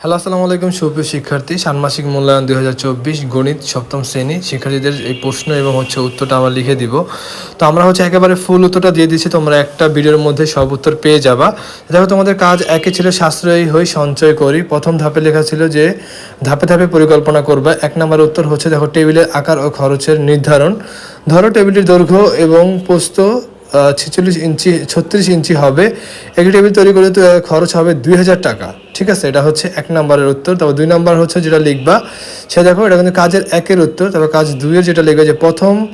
Hello, আসসালামু আলাইকুম, সুপ্রিয় শিক্ষার্থী। ষান্মাসিক মূল্যায়ন দুই হাজার চব্বিশ গণিত সপ্তম শ্রেণি। শিক্ষার্থীদের এই প্রশ্ন এবং হচ্ছে উত্তরটা আমরা লিখে দিব। তো আমরা হচ্ছে একেবারে ফুল উত্তরটা দিয়ে দিচ্ছি। তোমরা একটা ভিডিওর মধ্যে সব উত্তর পেয়ে যাবা। দেখো, তোমাদের কাজ একে ছিল সাশ্রয়ী হই, সঞ্চয় করি। প্রথম ধাপে লেখা ছিল যে ধাপে ধাপে পরিকল্পনা করবা। এক নম্বর উত্তর হচ্ছে, দেখো, টেবিলের আকার ও খরচের নির্ধারণ। ধরো, টেবিলটির দৈর্ঘ্য এবং পোস্ত ছেচল্লিশ ইঞ্চি ছত্রিশ ইঞ্চি হবে। একটি টেবিল তৈরি করে তো, খরচ হবে দুই হাজার টাকা। ঠিক আছে? এটা হচ্ছে এক নম্বরের উত্তর। তারপর দুই নম্বর হচ্ছে যেটা লিখবা সে দেখো এটা কিন্তু কাজের একের উত্তর। তারপর কাজ দুইয়ের যেটা লিখবে যে প্রথম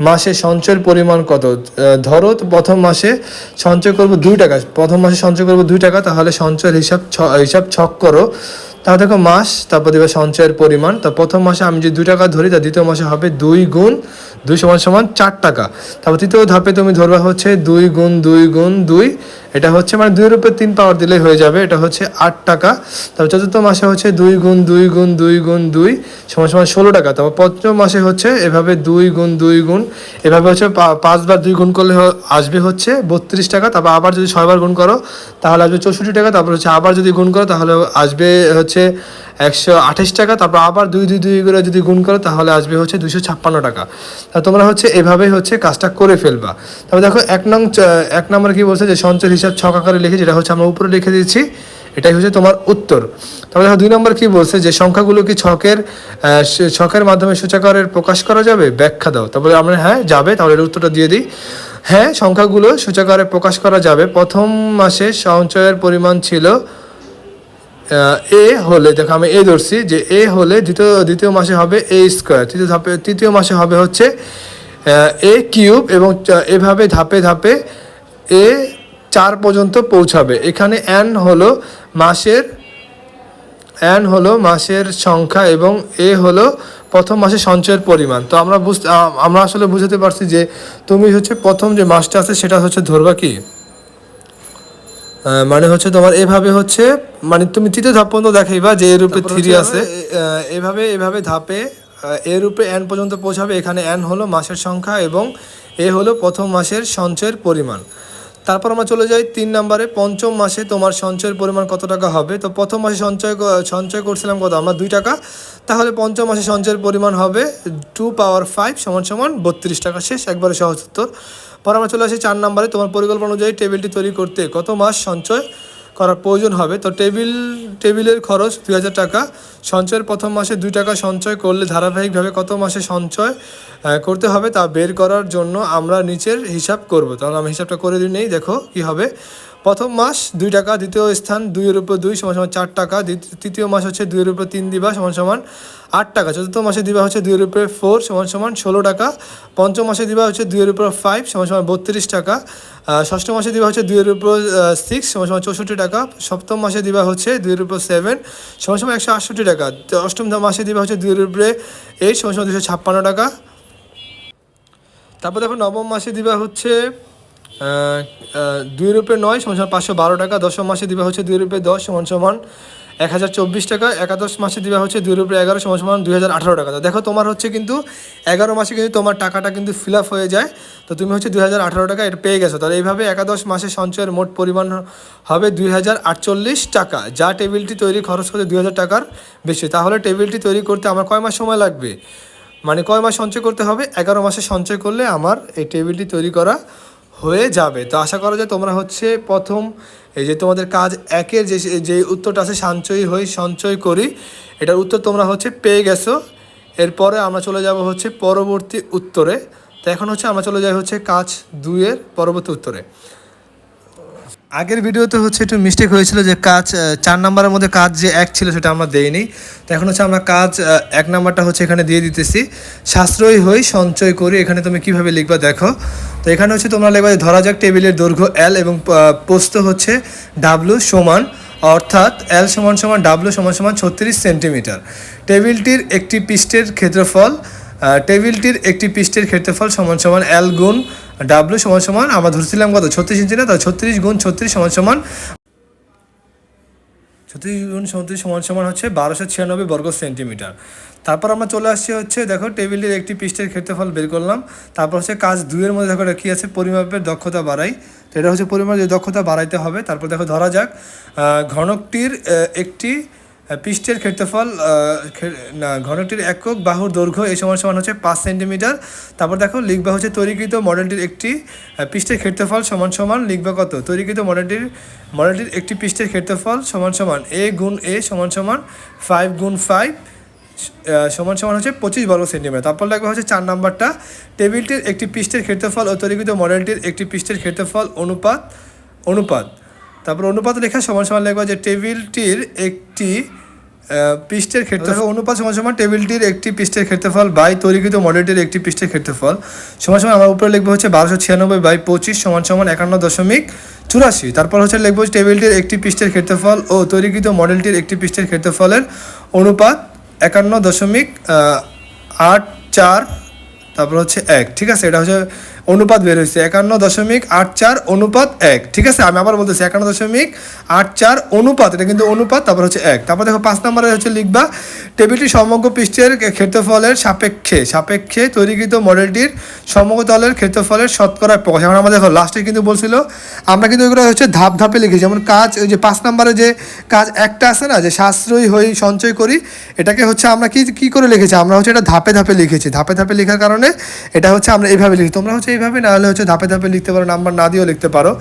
মাসে সঞ্চয়ের পরিমাণ কত? ধরো তো প্রথম মাসে সঞ্চয় করব দুই টাকা। প্রথম মাসে সঞ্চয় করব দুই টাকা তাহলে সঞ্চয়ের হিসাব ছ- হিসাব ছক করো। তাহলে দেখো মাস, তারপর দেবে সঞ্চয়ের পরিমাণ। তা প্রথম মাসে আমি যদি দুই টাকা ধরি, তা দ্বিতীয় মাসে হবে দুই গুণ, দুই সমান সমান চার টাকা। তারপর তৃতীয় ধাপে তুমি ধরবা হচ্ছে দুই গুণ দুই গুণ, দুই। এটা হচ্ছে মানে দুইয়ের উপরে তিন পাওয়ার দিলেই হয়ে যাবে, এটা হচ্ছে আট টাকা। তারপর চতুর্থ মাসে হচ্ছে দুই গুণ দুই গুণ দুই গুণ, দুই, সমান সমান ষোলো টাকা। তারপর পঞ্চম মাসে হচ্ছে এভাবে দুই গুণ দুই গুণ, এভাবে হচ্ছে পাঁচবার দুই গুণ করলে আসবে হচ্ছে বত্রিশ টাকা। তারপর আবার যদি ছয়বার গুণ করো, তাহলে আসবে চৌষট্টি টাকা। তারপর হচ্ছে আবার যদি গুণ করো, তাহলে আসবে হচ্ছে একশো আঠাশ টাকা, তারপর আবার দুই দুই দুই করে যদি গুণ করো, তাহলে আসবে হচ্ছে দুশো ছাপ্পান্ন টাকা। তা তোমরা হচ্ছে এভাবে হচ্ছে কাজটা করে ফেলবা। তারপর দেখো, এক নং, এক নম্বর কি বলছে যে সঞ্চয় হিসাব ছক আকারে লিখে, যেটা হচ্ছে আমরা উপরে লিখে দিচ্ছি এটাই হচ্ছে তোমার উত্তর। তারপর দেখো, দুই নম্বর কি বলছে যে সংখ্যাগুলো কি ছকের ছকের মাধ্যমে সূচকারের প্রকাশ করা যাবে? ব্যাখ্যা দাও। তারপরে আমরা হ্যাঁ যাবে, তাহলে এর উত্তরটা দিয়ে দিই। হ্যাঁ সংখ্যাগুলো সূচকারে প্রকাশ করা যাবে। প্রথম মাসে সঞ্চয়ের পরিমাণ ছিল এ হলে, দেখো আমি এ ধরছি যে এ হলে দ্বিতীয় দ্বিতীয় মাসে হবে এ স্কোয়ার। তৃতীয় ধাপে, তৃতীয় মাসে হবে হচ্ছে এ কিউব এবং এভাবে ধাপে ধাপে এ চার পর্যন্ত পৌঁছাবে। এখানে এন হলো মাসের এন হলো মাসের সংখ্যা এবং এ হলো প্রথম মাসে সঞ্চয়ের পরিমাণ। তো আমরা বুঝতে আমরা আসলে বুঝতে পারছি যে তুমি হচ্ছে প্রথম যে মাসটা আছে সেটা হচ্ছে ধরবা কি? মানে হচ্ছে তোমার এভাবে হচ্ছে মানে তুমি তৃতীয় ধাপ পর্যন্ত দেখাইবা যে এর উপরে থ্রি আছে। এভাবে এভাবে ধাপে এর উপরে এন পর্যন্ত পৌঁছাবে। এখানে এন হলো মাসের সংখ্যা এবং এ হলো প্রথম মাসের সঞ্চয়ের পরিমাণ। তারপর আমরা চলে যাই তিন নম্বরে। পঞ্চম মাসে তোমার সঞ্চয়ের পরিমাণ কত টাকা হবে? তো প্রথম মাসে সঞ্চয় সঞ্চয় করছিলাম কত? আমরা দুই টাকা। তাহলে পঞ্চম মাসে সঞ্চয়ের পরিমাণ হবে টু পাওয়ার ফাইভ সমান সমান বত্রিশ টাকা। শেষ, একবারে সহজ উত্তর। পর আমরা চলে আসি চার নম্বরে। তোমার পরিকল্পনা অনুযায়ী টেবিলটি তৈরি করতে কত মাস সঞ্চয় করার প্রয়োজন হবে? তো টেবিল, টেবিলের খরচ দুই হাজার টাকা। সঞ্চয়ের প্রথম মাসে দুই টাকা সঞ্চয় করলে ধারাবাহিকভাবে কত মাসে সঞ্চয় করতে হবে তা বের করার জন্য আমরা নিচের হিসাব করব। তাহলে আমি হিসাবটা করে দিই নেই, দেখো কি হবে। প্রথম মাস দুই টাকা, দ্বিতীয় স্থান দুইয়ের উপর দুই সমান সমান চার টাকা তৃতীয় মাস হচ্ছে দুইয়ের উপর তিন দিবা সমান সমান আট টাকা, চতুর্থ মাসে দিবা হচ্ছে দুইয়ের উপরে ফোর সমান সমান ষোলো টাকা, পঞ্চম মাসে দিবা হচ্ছে দুইয়ের উপর ফাইভ সমান সমান বত্রিশ টাকা ষষ্ঠ মাসে দিবা হচ্ছে দুইয়ের উপর সিক্স সমান সমান চৌষট্টি টাকা, সপ্তম মাসে দিবা হচ্ছে দুইয়ের উপর সেভেন সমান সমান একশো আটষট্টি টাকা অষ্টম মাসে দিবা হচ্ছে দুইয়ের উপরে এইট সমান সমান দুশো ছাপ্পান্ন টাকা। তারপর দেখো নবম মাসে দিবা হচ্ছে দুই রুপে নয় সমান সমান পাঁচশো বারো টাকা। দশম মাসে দিবা হচ্ছে দুই রুপে দশ সমান সমান এক হাজার চব্বিশ টাকা। একাদশ মাসে দিবা হচ্ছে দুই রুপে এগারো সমান সমান দুই হাজার আঠারো টাকা। তো দেখো তোমার হচ্ছে কিন্তু এগারো মাসে কিন্তু তোমার টাকাটা কিন্তু ফিল আপ হয়ে যায়। তো তুমি হচ্ছে দুই হাজার আঠারো টাকা এটা পেয়ে গেছো। তাহলে এইভাবে একাদশ মাসে সঞ্চয়ের মোট পরিমাণ হবে দুই হাজার আটচল্লিশ টাকা। যা টেবিলটি তৈরি খরচ করতে দুই হাজার টাকার বেশি। তাহলে টেবিলটি তৈরি করতে আমার কয় মাস সময় লাগবে? মানে কয় মাস সঞ্চয় করতে হবে? এগারো মাসে সঞ্চয় করলে আমার এই টেবিলটি তৈরি করা হয়ে যাবে। তো আশা করা যায় তোমরা হচ্ছে প্রথম এই যে তোমাদের কাজ একের যে যে উত্তরটা আছে, সঞ্চয় হই, সঞ্চয় করি, এটার উত্তর তোমরা হচ্ছে পেয়ে গেছো। এরপরে আমরা চলে যাব হচ্ছে পরবর্তী উত্তরে। তো এখন হচ্ছে আমরা চলে যাই হচ্ছে কাজ দুইয়ের পরবর্তী উত্তরে। আগের ভিডিওতে হচ্ছে একটু মিস্টেক হয়েছিল যে কাজ চার নাম্বারের মধ্যে কাজ যে এক ছিল সেটা আমরা দেইনি। তো এখন হচ্ছে আমরা কাজ এক নাম্বারটা হচ্ছে এখানে দিয়ে দিতেছি। সাশ্রয়ী হই, সঞ্চয় করি। এখানে তুমি কীভাবে লিখবা দেখো। তো এখানে হচ্ছে তোমরা লিখবা ধরা যাক টেবিলের দৈর্ঘ্য এল এবং পোস্ত হচ্ছে ডাব্লু সমান, অর্থাৎ এল সমান সমান ডাব্লু সমান সমান ছত্রিশ সেন্টিমিটার। টেবিলটির একটি পৃষ্ঠের ক্ষেত্রফল টেবিলটির একটি পৃষ্ঠের ক্ষেত্রফল সমান সমান এল গুণ ডাব্লু সমান সমান আমরা ধরছিলাম কত? ছত্রিশ ইঞ্চি না? তো ছত্রিশ গুণ ছত্রিশ সমান সমান ছত্রিশ গুণ ছত্রিশ সমান সমান হচ্ছে বারোশো ছিয়ানব্বই বর্গ সেন্টিমিটার। তারপর আমরা চলে আসছি হচ্ছে, দেখো টেবিলের একটি পৃষ্ঠের ক্ষেত্রফল বের করলাম। তারপর হচ্ছে কাজ দুইয়ের মধ্যে, দেখো কী আছে? পরিমাপের দক্ষতা বাড়াই। তো এটা হচ্ছে পরিমাপের দক্ষতা বাড়াইতে হবে। তারপর দেখো, ধরা যাক ঘনকটির একটি পৃষ্ঠের ক্ষেত্রফল না, ঘনকটির একক বাহুর দৈর্ঘ্য এই সমান সমান হচ্ছে পাঁচ সেন্টিমিটার। তারপর দেখো, লিখবা হচ্ছে তৈরিকৃত মডেলটির একটি পৃষ্ঠের ক্ষেত্রফল সমান সমান লিখবা কত? তৈরিকৃত মডেলটির মডেলটির একটি পৃষ্ঠের ক্ষেত্রফল সমান সমান এ গুণ এ সমান সমান ফাইভ গুণ ফাইভ সমান সমান হচ্ছে পঁচিশ বর্গ সেন্টিমিটার। তারপর লাগবে হচ্ছে চার নাম্বারটা, টেবিলটির একটি পৃষ্ঠের ক্ষেত্রফল ও তৈরিকৃত মডেলটির একটি পৃষ্ঠের ক্ষেত্রফল অনুপাত অনুপাত। তারপর অনুপাত লেখা সমান সমান লিখবা যে টেবিলটির একটি পৃষ্ঠের ক্ষেত্রফল। অনুপাত সমান সমান টেবিলটির একটি পৃষ্ঠের ক্ষেত্রফল বাই তৈরিকৃত মডেলটির একটি পৃষ্ঠের ক্ষেত্রফল। সমান সমান আমার উপরে লিখব হচ্ছে বারোশো ছিয়ানব্বই বাই পঁচিশ সমান সমান একান্ন দশমিক চুরাশি। তারপর হচ্ছে লিখব টেবিলটির একটি পৃষ্ঠের ক্ষেত্রফল ও তৈরিকৃত মডেলটির একটি পৃষ্ঠের ক্ষেত্রফলের অনুপাত একান্ন দশমিক আট চার, তারপর হচ্ছে এক। ঠিক আছে, এটা হচ্ছে অনুপাত বের হয়েছে একান্ন দশমিক আট চার অনুপাত এক। ঠিক আছে? আমি আবার বলতেছি একান্ন দশমিক আট চার অনুপাত। এটা কিন্তু অনুপাত, তারপর হচ্ছে এক। তারপর দেখো পাঁচ নম্বরে হচ্ছে লিখবা, টেবিলটি সমগ্র পৃষ্ঠের ক্ষেত্রফলের সাপেক্ষে সাপেক্ষে তৈরিকৃত মডেলটির সমগ্র তলের ক্ষেত্রফলের শতকরা প্রকাশ। এখন আমাদের দেখো লাস্টে কিন্তু বলছিল, আমরা কিন্তু এগুলো হচ্ছে ধাপ ধাপে লিখি যেমন কাজ, ওই যে পাঁচ নম্বরে যে কাজ একটা আছে না, যে সাশ্রয়ী হই, সঞ্চয় করি, এটাকে হচ্ছে আমরা কি কি করে লিখেছি? আমরা হচ্ছে এটা ধাপে ধাপে লিখেছি। ধাপে ধাপে লেখার কারণে এটা হচ্ছে আমরা এইভাবে লিখি তোমরা হচ্ছে এইভাবে না হলে হচ্ছে ধাপে ধাপে লিখতে পারো, নাম্বার না দিয়েও লিখতে পারো।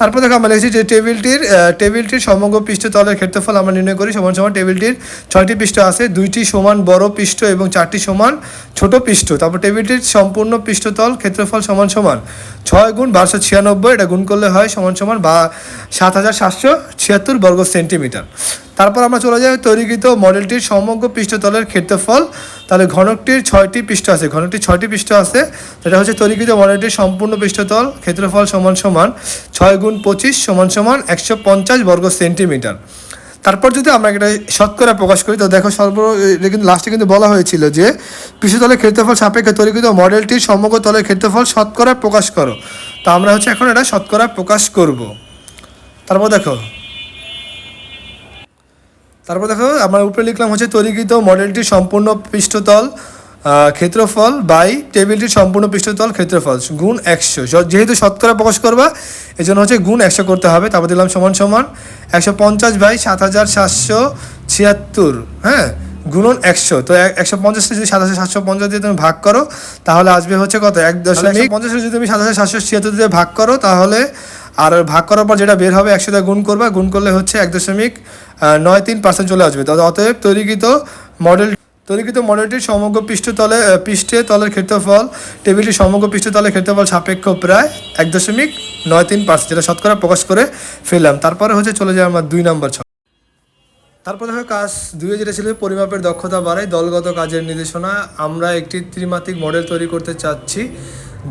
তারপর দেখো, আমরা লিখেছি যে টেবিলটির টেবিলটির সমগ্র পৃষ্ঠতলের ক্ষেত্রফল আমরা নির্ণয় করি। সমান সমান টেবিলটির ছয়টি পৃষ্ঠ আছে, দুইটি সমান বড় পৃষ্ঠ এবং চারটি সমান ছোট পৃষ্ঠ। তারপর টেবিলটির সম্পূর্ণ পৃষ্ঠতল ক্ষেত্রফল সমান সমান ছয় গুণ বারোশো ছিয়ানব্বই, এটা গুণ করলে হয় সমান সমান বা সাত হাজার সাতশো ছিয়াত্তর বর্গ সেন্টিমিটার। তারপর আমরা চলে যাই তৈরিকৃত মডেলটির সমগ্র পৃষ্ঠতলের ক্ষেত্রফল। তাহলে ঘনকটির ছয়টি পৃষ্ঠ আছে, ঘনকটির ছয়টি পৃষ্ঠ আছে। সেটা হচ্ছে তৈরিকৃত মডেলটির সম্পূর্ণ পৃষ্ঠতল, ক্ষেত্রফল সমান সমান ছয় গুণ পঁচিশ সমান সমান একশো পঞ্চাশ বর্গ সেন্টিমিটার। তারপর যদি আমরা এটা শতকরা প্রকাশ করি, তো দেখো সর্ব কিন্তু লাস্টে কিন্তু বলা হয়েছিল যে পৃষ্ঠতলের ক্ষেত্রফল সাপেক্ষে তৈরিকৃত মডেলটির সমগ্র তলের ক্ষেত্রফল শতকরা প্রকাশ করো। তো আমরা হচ্ছে এখন এটা শতকরা প্রকাশ করব। তারপর দেখো তারপর দেখো আমরা উপরে লিখলাম হচ্ছে তৈরিকৃত মডেলটির সম্পূর্ণ পৃষ্ঠতল ক্ষেত্রফল বাই টেবিলটির সম্পূর্ণ পৃষ্ঠতল ক্ষেত্রফল গুণ একশো। যেহেতু শতকরা প্রকাশ করবা এই জন্য হচ্ছে গুণ একশো করতে হবে। তারপর দিলাম সমান সমান একশো পঞ্চাশ বাই সাত হাজার সাতশো ছিয়াত্তর হ্যাঁ? গুণন একশো। তো এক- একশো পঞ্চাশটা যদি সাত হাজার সাতশো পঞ্চাশ দিয়ে তুমি ভাগ করো তাহলে আসবে হচ্ছে কত? এক দশমিক পঞ্চাশ যদি তুমি সাত হাজার সাতশো ছিয়াত্তর দিয়ে ভাগ করো তাহলে আর ভাগ করার পর যেটা বের হবে একশো দিয়ে গুণ করবা। গুণ করলে হচ্ছে এক দশমিক নয় তিন পার্সেন্ট চলে আসবে। অতএব তৈরিকৃত মডেল তৈরিকৃত মডেলটির সমগ্র পৃষ্ঠতলে পৃষ্ঠে তলের ক্ষেত্রফল টেবিলটির সমগ্র পৃষ্ঠতলের ক্ষেত্রফল সাপেক্ষ প্রায় এক দশমিক নয় তিন পার্সেন্ট যেটা শতকরা প্রকাশ করে ফেললাম। তারপরে হচ্ছে চলে যায় আমার দুই নম্বর ছক। তারপর দেখো কাজ দুয়ে, যেটা ছিল পরিমাপের দক্ষতা বাড়ায়, দলগত কাজের নির্দেশনা। আমরা একটি ত্রিমাত্রিক মডেল তৈরি করতে চাচ্ছি,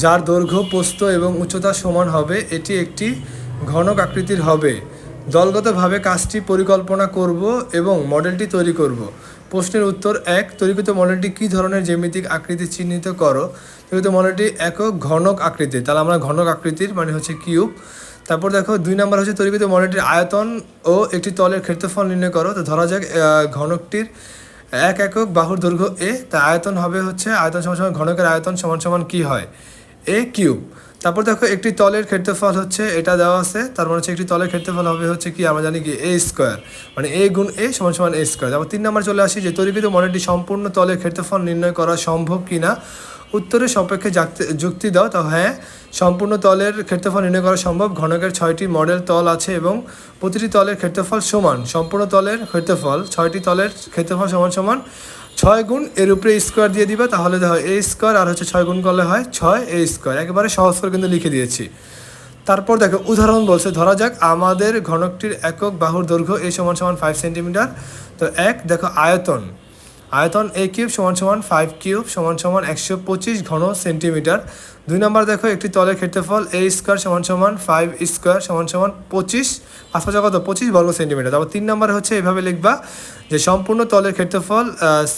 যার দৈর্ঘ্য পোস্ত এবং উচ্চতা সমান হবে। এটি একটি ঘনক আকৃতির হবে। দলগতভাবে কাজটি পরিকল্পনা করব এবং মডেলটি তৈরি করব। প্রশ্নের উত্তর এক, তৈরিকৃত মডেলটি কী ধরনের জ্যামিতিক আকৃতি চিহ্নিত করো? তৈরিকৃত মডেলটি একক ঘনক আকৃতির তাহলে আমরা ঘনক আকৃতির মানে হচ্ছে কিউব। তারপর দেখো, দুই নাম্বার হচ্ছে তৈরিকৃত মডেলটির আয়তন ও একটি তলের ক্ষেত্রফল নির্ণয় করো। তো ধরা যাক ঘনকটির এক একক বাহুর দৈর্ঘ্য এ তা আয়তন হবে হচ্ছে আয়তন সমান সমান ঘনকের আয়তন সমান সমান কী হয়? A cube. তারপর দেখো একটি তলের ক্ষেত্রফল হচ্ছে এটা দেওয়া আছে, তার মানে হচ্ছে একটি তলের ক্ষেত্রফল হবে হচ্ছে কি, আমরা জানি কি এ স্কোয়ার মানে এ গুণ এ সমান সমান এ স্কোয়ার তারপর তিন নাম্বার চলে আসি যে তৈরিকৃত মডেলটি সম্পূর্ণ তলের ক্ষেত্রফল নির্ণয় করা সম্ভব কি না উত্তরের সপক্ষে যুক্তি দাও, তো হ্যাঁ সম্পূর্ণ তলের ক্ষেত্রফল নির্ণয় করা সম্ভব। ঘনকের ছয়টি মডেল তল আছে এবং প্রতিটি তলের ক্ষেত্রফল সমান। সম্পূর্ণ তলের ক্ষেত্রফল, ছয়টি তলের ক্ষেত্রফল সমান সমান ছয় গুণ এর উপরে স্কোয়ার দিয়ে দিবা, তাহলে দেখো এ স্কোয়ার আর হচ্ছে ছয় গুণ করলে হয় ছয় এ স্কোয়ার একেবারে সহজ করে কিন্তু লিখে দিয়েছি। তারপর দেখো উদাহরণ বলছে, ধরা যাক আমাদের ঘনকটির একক বাহুর দৈর্ঘ্য এ সমান সমান ফাইভ সেন্টিমিটার তো এক, দেখো আয়তন। আয়তন এ কিউব সমান সমান ফাইভ কিউব সমান সমান একশো পঁচিশ ঘন সেন্টিমিটার দুই নম্বর দেখো, একটি তলের ক্ষেত্রফল এ স্কোয়ার সমান সমান ফাইভ স্কোয়ার সমান সমান পঁচিশ। পাঁচ পাঁচা কত? পঁচিশ বর্গ সেন্টিমিটার তারপর তিন নম্বরে হচ্ছে এভাবে লিখবা যে সম্পূর্ণ তলের ক্ষেত্রফল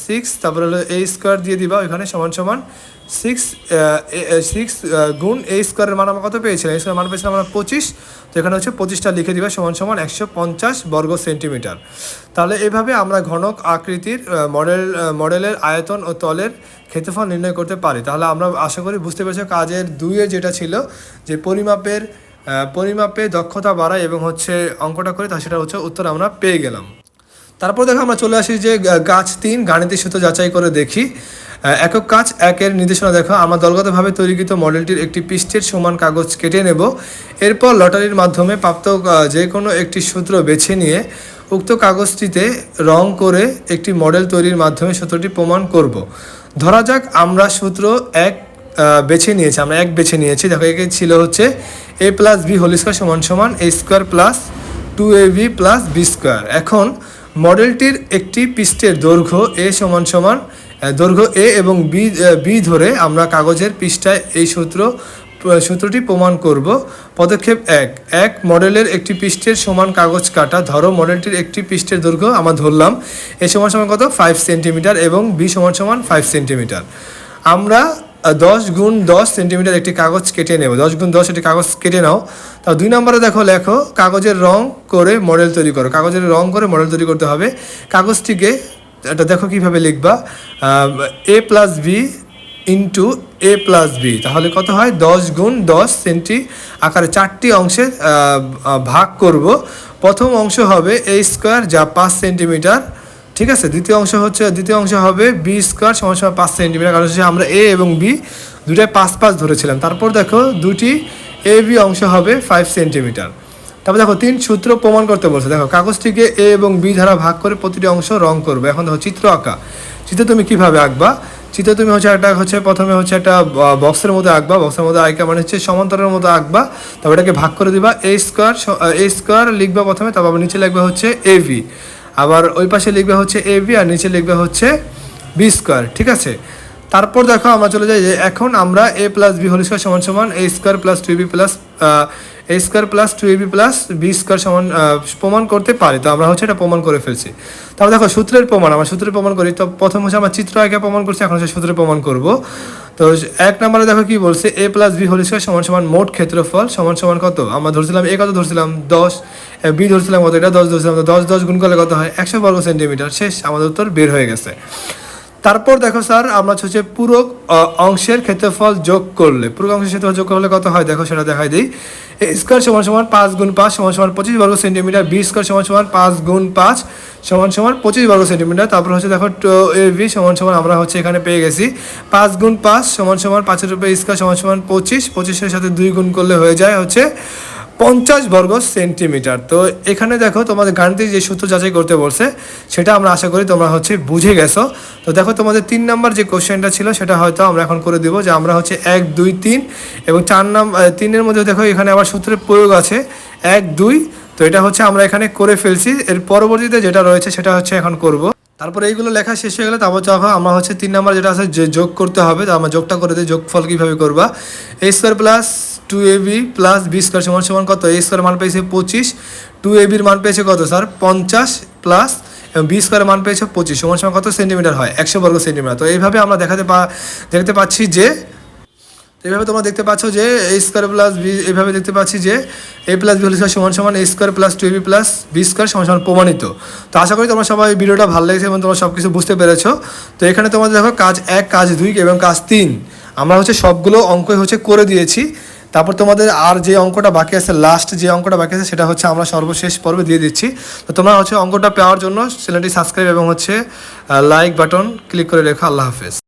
সিক্স তারপরে হলো এ স্কোয়ার দিয়ে দিবা, ওইখানে সমান সমান সিক্স সিক্স গুণ এ স্কোয়ারের মান আমরা কত পেয়েছিলাম? এ স্কোয়ার মান পেয়েছিলাম আমরা পঁচিশ। তো এখানে হচ্ছে পঁচিশটা লিখে দিবা, সমান সমান একশো পঞ্চাশ বর্গ সেন্টিমিটার তাহলে এভাবে আমরা ঘনক আকৃতির মডেল মডেলের আয়তন ও তলের ক্ষেত্রফল নির্ণয় করতে পারি। তাহলে আমরা আশা করি বুঝতে পেরেছি কাজের দুইয়ে যেটা ছিল, যে পরিমাপের পরিমাপে দক্ষতা বাড়ায় এবং হচ্ছে অঙ্কটা করে তা সেটা হচ্ছে উত্তর আমরা পেয়ে গেলাম। তারপর দেখো আমরা চলে আসি যে গাছ তিন, গাণিতিক সূত্র যাচাই করে দেখি। একক কাজ একের নির্দেশনা দেখো। আমার দলগতভাবে তৈরিকৃত মডেলটির একটি পৃষ্ঠের সমান কাগজ কেটে নেব। এরপর লটারির মাধ্যমে প্রাপ্ত যে কোনো একটি সূত্র বেছে নিয়ে উক্ত কাগজটিতে রং করে একটি মডেল তৈরির মাধ্যমে সূত্রটি প্রমাণ করব। ধরা যাক আমরা সূত্র এক বেছে নিয়েছি, আমরা এক বেছে নিয়েছি। দেখো, একে ছিল হচ্ছে a plus b whole square সমান সমান a square plus two a b plus b square এখন মডেলটির একটি পৃষ্ঠের দৈর্ঘ্য এ সমান সমান দৈর্ঘ্য এ এবং বি বি ধরে আমরা কাগজের পৃষ্ঠায় এই সূত্র সূত্রটি প্রমাণ করব। পদক্ষেপ এক। এক, মডেলের একটি পৃষ্ঠের সমান কাগজ কাটা। ধরো, মডেলটির একটি পৃষ্ঠের দৈর্ঘ্য আমরা ধরলাম। এ সমান সমান কত? ফাইভ সেন্টিমিটার এবং বি সমান সমান ফাইভ সেন্টিমিটার আমরা দশ গুণ দশ সেন্টিমিটার একটি কাগজ কেটে নেব। দশ গুণ দশ একটি কাগজ কেটে নাও। তা দুই নম্বরে দেখো, লেখো, কাগজের রং করে মডেল তৈরি করো। কাগজের রং করে মডেল তৈরি করতে হবে। কাগজটিকে, এটা দেখো কীভাবে লিখবা। A plus b into a plus b তাহলে কত হয়? দশ গুণ দশ সেন্টি আকারে চারটি অংশে ভাগ করব। প্রথম অংশ হবে এ স্কোয়ার যা পাঁচ সেন্টিমিটার। ঠিক আছে? দ্বিতীয় অংশ হচ্ছে, দ্বিতীয় অংশ হবে বি স্কোয়ার সমান সমান পাঁচ সেন্টিমিটার। কারণ হচ্ছে আমরা এ এবং বি দুটায় পাঁচ পাঁচ ধরেছিলাম। তারপর দেখো, দুটি এ বি অংশ হবে ফাইভ সেন্টিমিটার। তারপর দেখো, তিন সূত্র প্রমাণ করতে বলছে। দেখো, কাগজটিকে এ এবং বি দ্বারা ভাগ করে প্রতিটি অংশ রং করবে। এখন দেখো, চিত্র আঁকা। চিত্র তুমি কীভাবে আঁকবা? চিত্র তুমি হচ্ছে একটা হচ্ছে প্রথমে হচ্ছে একটা বক্সের মধ্যে আঁকবা বক্সের মধ্যে আঁকা মানে হচ্ছে সমান্তরের মধ্যে আঁকবা, তারপর এটাকে ভাগ করে দিবা এ স্কোয়ার এ স্কোয়ার লিখবা প্রথমে, তারপর নিচে লিখবে হচ্ছে এ ভি আবার ওই পাশে লিখবে হচ্ছে এ ভি আর নিচে লিখবে হচ্ছে বি স্কোয়ার ঠিক আছে? তারপর দেখো আমরা চলে যাই যে এখন আমরা a plus b whole square সমান সমান a square plus two b plus a square plus two b plus b square সমান প্রমাণ করতে পারি। তো আমরা হচ্ছে এটা প্রমাণ করে ফেলছি। তারপর দেখো সূত্রের প্রমাণ, আমরা সূত্রের প্রমাণ করি। তো প্রথম হচ্ছে আমরা চিত্র আগে প্রমাণ করছি, এখন হচ্ছে সূত্রের প্রমাণ করব। তো এক নম্বরে দেখো কি বলছে a plus b whole square সমান সমান মোট ক্ষেত্রফল সমান সমান কত? আমরা ধরছিলাম এ কত ধরছিলাম? দশ। বি ধরছিলাম কত? এটা দশ ধরছিলাম। দশ দশ গুণ করলে কত হয়? একশো বর্গ সেন্টিমিটার। শেষ, আমাদের উত্তর বের হয়ে গেছে। তারপর দেখো স্যার, আমরা হচ্ছে পুরো অংশের ক্ষেত্রফল যোগ করলে পুরো অংশের ক্ষেত্রফল যোগ করলে কত হয়? দেখো সেটা দেখাই দিই। এ স্কোয়ার সমান সমান পাঁচ গুণ পাঁচ সমান সমান পঁচিশ বর্গ সেন্টিমিটার বি স্কোয়ার সমান সমান পাঁচ গুণ পাঁচ সমান সমান পঁচিশ বর্গ সেন্টিমিটার তারপর হচ্ছে দেখো এ বি সমান সমান আমরা হচ্ছে এখানে পেয়ে গেছি। পাঁচ গুণ পাঁচ সমান সমান পাঁচের উপরে স্কোয়ার সমান সমান পঁচিশ, পঁচিশের সাথে দুই গুণ করলে হয়ে যায় হচ্ছে পঞ্চাশ বর্গ সেন্টিমিটার। তো এখানে দেখো তোমাদের গাণিতিক যে সূত্র যাচাই করতে বলছে, সেটা আমরা আশা করি তোমরা হচ্ছে বুঝে গেছো। তো দেখো তোমাদের তিন নাম্বার যে কোশ্চেনটা ছিল, সেটা হয়তো আমরা এখন করে দিব যে আমরা হচ্ছে এক, দুই, তিন এবং চার নাম্বার তিনের মধ্যে দেখো এখানে আবার সূত্রের প্রয়োগ আছে। এক, দুই, তো এটা হচ্ছে আমরা এখানে করে ফেলছি। এর পরবর্তীতে যেটা রয়েছে সেটা হচ্ছে এখন করব। তারপরে এইগুলো লেখা শেষ হয়ে গেলে তারপর যখন আমার হচ্ছে তিন নাম্বার যেটা আছে, যে যোগ করতে হবে, তো আমার যোগটা করে দিই যোগফল কীভাবে করবা? A square plus two a b plus b square সমান সমান কত? এ স্কোয়ার মান পেয়েছে পঁচিশ টু এ বির মান পেয়েছে কত স্যার? পঞ্চাশ প্লাস এবং বি স্কোয়ার মান পেয়েছে পঁচিশ, সমান সমান কত? সেন্টিমিটার হয়, একশো বর্গ সেন্টিমিটার। তো এইভাবে আমরা দেখাতে পা দেখতে পাচ্ছি যে তো এইভাবে তোমরা দেখতে পাচ্ছ যে এ স্কোয়ার প্লাস বি এইভাবে দেখতে পাচ্ছি যে এ প্লাস বি স্কোয়ার সমান সমান a square plus two b plus b square সমান সমান প্রমাণিত। তো আশা করি তোমরা সবাই ভিডিওটা ভালো লেগেছে এবং তোমরা সব কিছু বুঝতে পেরেছ। তো এখানে তোমাদের দেখো কাজ এক, কাজ দুই এবং কাজ তিন। আমরা হচ্ছে সবগুলো অঙ্কই হচ্ছে করে দিয়েছি। তারপর তোমাদের আর যে অঙ্কটা বাকি আছে লাস্ট যে অঙ্কটা বাকি আছে, সেটা হচ্ছে আমরা সর্বশেষ পর্বে দিয়ে দিচ্ছি। তো তোমরা হচ্ছে অঙ্কটা পাওয়ার জন্য চ্যানেলটি সাবস্ক্রাইব এবং হচ্ছে লাইক বাটন ক্লিক করে রেখো। আল্লাহ হাফেজ।